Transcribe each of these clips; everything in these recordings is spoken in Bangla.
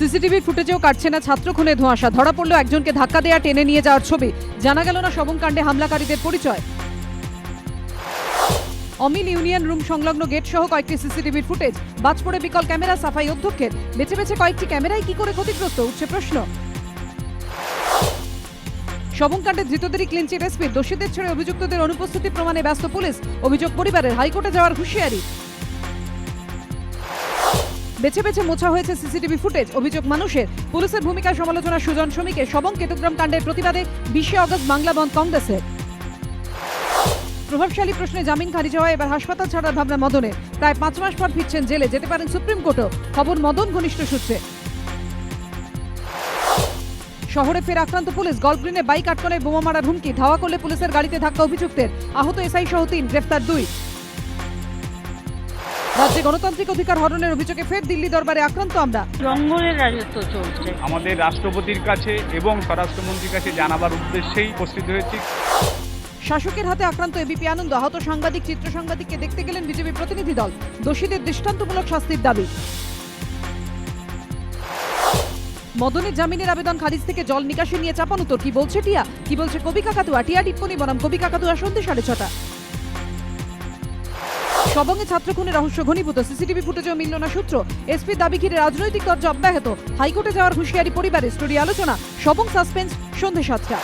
সিসিটিভি ফুটেজেও কাটছে না, ছাত্র খুনে ধোঁয়াশা। ধরা পড়ল একজনকে ধাক্কা দেয়া, টেনে নিয়ে যাওয়ার ছবি। জানা গেল না শবনকাণ্ডে হামলাকারীদের পরিচয়। অমিল ইউনিয়ন রুম সংলগ্ন গেট সহ কয়েকটি সিসিটিভির ফুটেজ। বাজ পড়ে বিকল ক্যামেরা, সাফাই অধ্যক্ষের। বেছে বেছে কয়েকটি ক্যামেরায় কি করে ক্ষতিগ্রস্ত, উঠছে প্রশ্ন। শবনকাণ্ডে ধৃতদেরই ক্লিনচিট এসপি দোষীদের ছেড়ে অভিযুক্তদের অনুপস্থিতি প্রমাণে ব্যস্ত পুলিশ। অভিযোগ, পরিবারের হাইকোর্টে যাওয়ার হুঁশিয়ারি। বেছে বেছে মোছা হয়েছে সিসিটিভি ফুটেজ, অভিযোগ মানুষের। পুলিশের ভূমিকা সমালোচনা সুজন শ্রমিকের। সবং কেতুগ্রাম কাণ্ডের প্রতিবাদে বিশে অগস্ট বাংলা বন্ধ কংগ্রেসের। প্রভাবশালী প্রশ্নে জামিন খারিজ হওয়ায় এবার হাসপাতাল ছাড়ার ভাবনা মদনের। প্রায় পাঁচ মাস পর ফিরছেন জেলে। যেতে পারেন সুপ্রিম কোর্টও। খবর মদন ঘনিষ্ঠ সূত্রে। শহরে ফের আক্রান্ত পুলিশ। গল্ফ গ্রিনে বাইক আটকনে বোমা মারার হুমকি। ধাওয়া করলে পুলিশের গাড়িতে ধাক্কা অভিযুক্তের। আহত এসআই সহ তিন, গ্রেফতার দুই। রাজ্যে গণতান্ত্রিক অধিকার হরণের অভিযোগে ফের দিল্লি দরবারে আক্রান্ত আমরা। জঙ্গলের রাজত্ব চলছে। আমাদের রাষ্ট্রপতির কাছে এবং স্বরাষ্ট্রমন্ত্রীর কাছে জানাবার উদ্দেশ্যেই উপস্থিত হয়েছি। শাসকের হাতে আক্রান্ত এবিপি আনন্দ আহত সাংবাদিক চিত্র সাংবাদিককে দেখতে গেলেন বিজেপি প্রতিনিধি দল। দোষীদের দৃষ্টান্তমূলক শাস্তির দাবি। মদনের জামিনের আবেদন খারিজ থেকে জল নিকাশি নিয়ে চাপানুতর কি বলছে টিয়া? কি বলছে কবি কাকাতুয়া? টিয়া টিপ্পনি বনাম কবি কাকাতুয়া সন্ধ্যে সাড়ে ছটা। সবঙ্গে ছাত্র খুনের রহস্য ঘনীভূত। সিসিটিভি ফুটেজেও মিলল না সূত্র। এসপি দাবি ঘিরে রাজনৈতিক দরজা অব্যাহত হাইকোর্টে যাওয়ার হুঁশিয়ারি পরিবারের স্টোরি আলোচনা। সবং সাসপেন্স সন্ধ্যে সাতটা।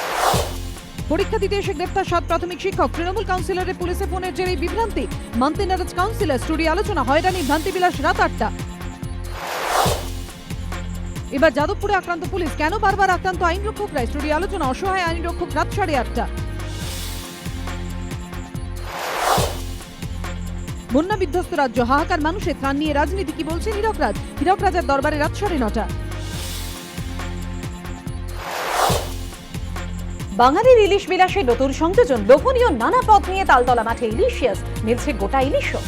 পরীক্ষা দিতে এসে গ্রেপ্তার সাত প্রাথমিক শিক্ষক। তৃণমূল কাউন্সিলরের পুলিশে ফোনের জেরে বিভ্রান্তি। মানতে নারাজ কাউন্সিলর স্টুডিও আলোচনা। হয়রানি ভ্রান্তি বিলাস রাত আটটা। এবার যাদবপুরে আক্রান্ত পুলিশ। কেন বারবার আক্রান্ত আইন রক্ষকরা স্টুডিও আলোচনা। অসহায় আইন রক্ষক রাত সাড়ে আটটা। বন্যা বিধ্বস্ত রাজ্য, হাহাকার মানুষের ত্রাণ নিয়ে রাজনীতি কি বলছে হীরক রাজ? হীরক রাজার দরবারে রাত সাড়ে নটা। বাঙালির ইলিশ বিলাসে নতুন সংযোজন। লোভনীয় নানা পথ নিয়ে তালতলা মাঠে ইলিশিয়াস, মিলছে গোটা ইলিশও।